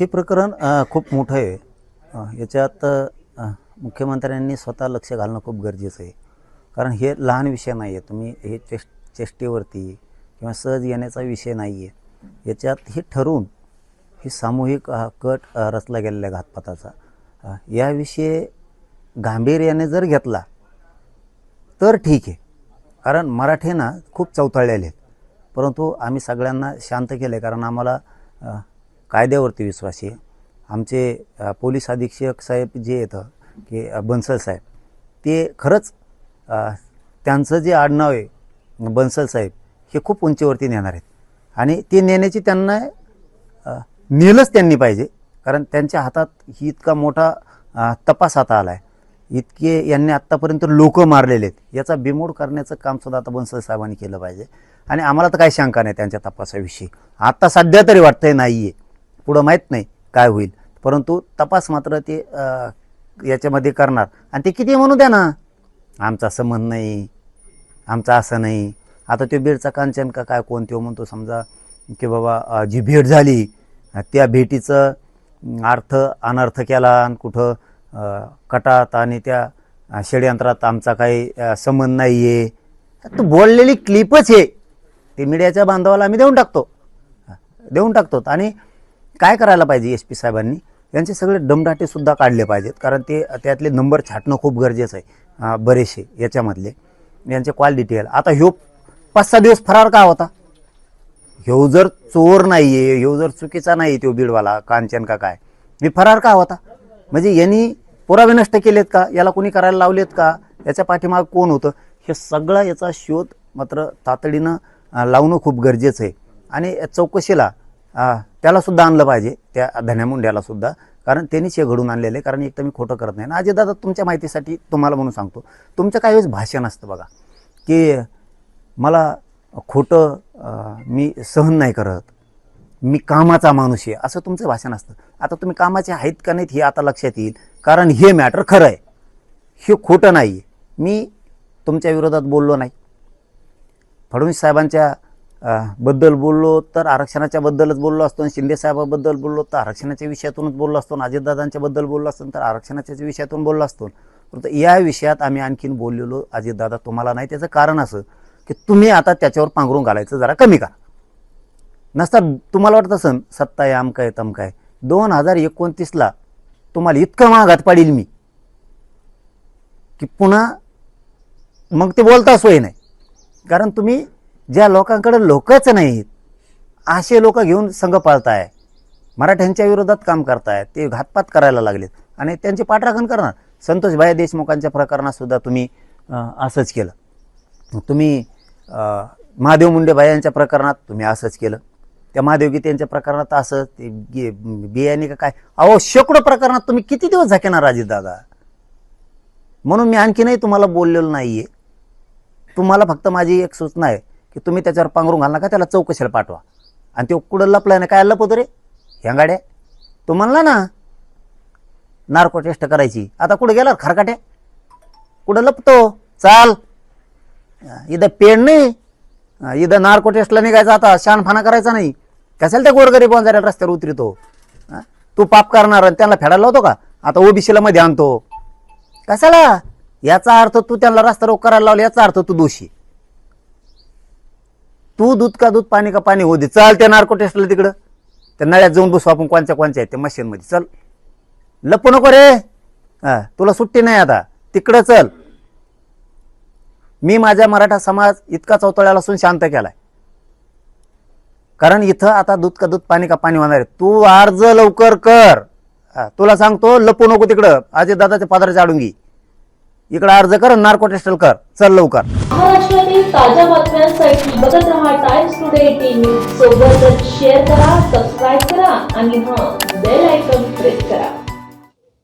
हे प्रकरण खूप मोठं आहे. याच्यात मुख्यमंत्र्यांनी स्वतः लक्ष घालणं खूप गरजेचं आहे. कारण हे लहान विषय नाही आहे तुम्ही हे चेष्ट चेष्टेवरती किंवा सहज येण्याचा विषय नाही आहे याच्यात हे ठरवून ही सामूहिक कट रचला गेलेला आहे घातपाताचा. या याविषयी गांभीर्याने जर घेतला तर ठीक आहे. कारण मराठी ना खूप चौथळलेले आहेत. परंतु आम्ही सगळ्यांना शांत केले कारण आम्हाला कायद्यावरती विश्वासी आहे. आमचे पोलीस अधीक्षक साहेब जे येतं की बन्सल साहेब ते खरंच त्यांचं जे आडनाव आहे बन्सल साहेब हे खूप उंचीवरती नेणार आहेत. आणि ते नेण्याची त्यांना नेलंच त्यांनी पाहिजे. कारण त्यांच्या हातात ही इतका मोठा तपास आता आला आहे इतके यांनी आत्तापर्यंत लोक मारलेले आहेत. याचा बिमोड करण्याचं कामसुद्धा आता बन्सल साहेबांनी केलं पाहिजे. आणि आम्हाला तर काही शंका नाही त्यांच्या तपासाविषयी. आत्ता सध्या तरी वाटतंय नाही आहे पुढं माहीत नाही काय होईल. परंतु तपास मात्र ते याच्यामध्ये करणार. आणि ते किती म्हणू द्या ना आमचा संबंध नाही आमचं असं नाही. आता तो बीडचा कांचन का काय कोण तो म्हणतो समजा की बाबा जी भेट झाली त्या भेटीचं अर्थ अनर्थ केला आणि कुठं कटात आणि त्या षडयंत्रात आमचा काही संबंध नाही आहे तू बोललेली क्लिपच आहे ते मीडियाच्या बांधवाला आम्ही देऊन टाकतो. देऊन टाकतो. आणि काय करायला पाहिजे एस पी साहेबांनी? यांचे सगळे दमदाटेसुद्धा काढले पाहिजेत कारण ते त्यातले नंबर छाटणं खूप गरजेचं आहे बरेचसे याच्यामधले. यांचे कॉल डिटेल आता ह्यो पाच सहा दिवस फरार का होता? ह्यो जर चोर नाही आहे ह्यो जर चुकीचा नाही तो बीडवाला कांचन का काय? मी फरार का होता? म्हणजे यांनी पुरावे नष्ट केलेत का? याला कोणी करायला लावलेत का? याच्या पाठीमाग कोण होतं? हे सगळा याचा शोध मात्र तातडीनं लावणं खूप गरजेचं आहे. आणि या चौकशीला त्याला सुद्धा आणलं पाहिजे त्या धन्यामुंड्याला सुद्धा. कारण त्यांनीच हे घडून आणलेलं आहे. कारण एक तर मी खोटं करत नाही. आणि दादा तुमच्या माहितीसाठी तुम्हाला म्हणून सांगतो. तुमचं काही वेळेस भाषण असतं बघा. की मला खोटं मी सहन नाही करत. मी कामाचा माणूस आहे. असं तुमचं भाषण असतं आता तुम्ही कामाचे आहेत का नाहीत हे आता लक्षात येईल. कारण हे मॅटर खरं आहे. हे खोटं नाही. आहे मी तुमच्या विरोधात बोललो नाही. फडणवीस साहेबांच्या बद्दल बोललो तर आरक्षणाच्या बद्दलच बोललो असतो आणि शिंदेसाहेबाबद्दल बोललो तर आरक्षणाच्या विषयातूनच बोललो असतो आणि अजितदादांच्या बद्दल बोललो असतो तर आरक्षणाच्या विषयातून बोललो असतो. परंतु या विषयात आम्ही आणखीन बोललेलो अजितदादा तुम्हाला नाही. त्याचं कारण असं की तुम्ही आता त्याच्यावर पांघरून घालायचं जरा कमी करा. नसता तुम्हाला वाटत असन सत्ता आहे आमका तमकाय दोन हजार एकोणतीसला तुम्हाला इतकं महागात पाडील मी की पुन्हा मग ते बोलता सोय नाही. कारण तुम्ही ज्या लोकांकडे लोकच नाहीत असे लोक घेऊन संघ पाळताय. मराठ्यांच्या विरोधात काम करताय. ते घातपात करायला लागलेत. आणि त्यांचे पाठराखण करणार. संतोषभाई देशमुखांच्या प्रकरणातसुद्धा तुम्ही असंच केलं. तुम्ही महादेव मुंडे यांच्या प्रकरणात तुम्ही असंच केलं. त्या महादेव गीतेंच्या प्रकरणात असं ते गे- बियाणे का काय? अहो शेकडो प्रकरणात तुम्ही किती दिवस झाकेणार दादा? म्हणून मी आणखीनही तुम्हाला बोललेलो आहे तुम्हाला फक्त माझी एक सूचना आहे. की तुम्ही त्याच्यावर पांघरून घाल नका त्याला चौकशीला पाठवा. आणि तो कुठं लपलाय ना काय लपवतो रे? ह्या गाड्या? तो म्हणला ना नार्को टेस्ट करायची. आता कुठं गेला खरकाट्या कुठं लपतो? चाल. इथं पेड नाही. इथं नार्को टेस्टला निघायचं आता शानफाना करायचा नाही. कशाला त्या गोरगरीब जरा रस्त्यावर उतरतो? तू पाप करणार आणि त्यांना फेडायला लावतो का? आता ओबीसीला मध्ये आणतो. कशाला? याचा अर्थ तू त्यांना रस्ता रोग करायला लावला याचा अर्थ तू दोषी. तू दूध का दूध पाणी का पाणी होऊ दे. चल त्या नार्को टेस्टला तिकडं. त्या नळ्यात जाऊन बसू आपण कोणच्या कोणच्या आहेत त्या मशीनमध्ये. चल. लपू नको रे. हा तुला सुट्टी नाही आता. तिकडं चल. मी माझ्या मराठा समाज इतका चौतळ्याला असून शांत केलाय. कारण इथं आता दूध का दूध पाणी का पाणी होणार आहे. तू अर्ज लवकर कर. तुला सांगतो लपू नको तिकडं. अजय दादाच्या पादराच्या आडून घे. इकडे अर्ज कर नार्को टेस्टल कर. चल लवकर. महाराष्ट्रातील ताज्या बातम्यांसाठी बघत राहा टाइम्स टुडे टीव्ही सोबतच शेअर करा सबस्क्राईब करा आणि हा बेल आयकॉन प्रेस करा.